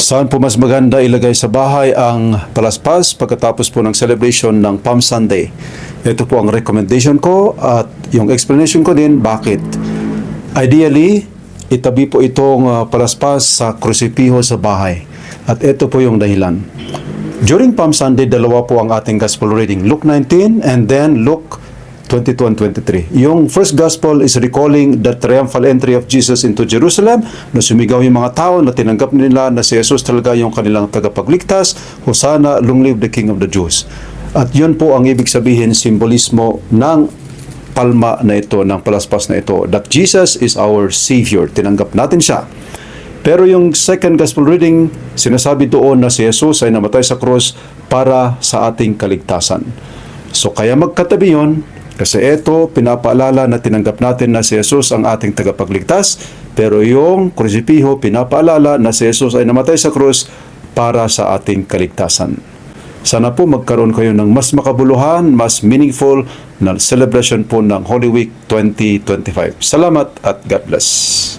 Saan po mas maganda ilagay sa bahay ang palaspas pagkatapos po ng celebration ng Palm Sunday? Ito po ang recommendation ko at yung explanation ko din bakit. Ideally, itabi po itong uh, palaspas sa krusipiho sa bahay. At ito po yung dahilan. During Palm Sunday, dalawa po ang ating gospel reading. Luke 19 and then Luke 22 and 23. Yung first gospel is recalling the triumphal entry of Jesus into Jerusalem na sumigaw yung mga tao na tinanggap nila na si Jesus talaga yung kanilang tagapagligtas. Hosanna, long live the King of the Jews. At yun po ang ibig sabihin, simbolismo ng palma na ito, ng palaspas na ito, that Jesus is our Savior. Tinanggap natin siya. Pero yung second gospel reading, sinasabi doon na si Jesus ay namatay sa krus para sa ating kaligtasan. So kaya magkatabi yun, kasi ito, pinapaalala na tinanggap natin na si Jesus ang ating tagapagligtas, pero yung krusipiho, pinapaalala na si Jesus ay namatay sa krus para sa ating kaligtasan. Sana po magkaroon kayo ng mas makabuluhan, mas meaningful na celebration po ng Holy Week 2025. Salamat at God bless.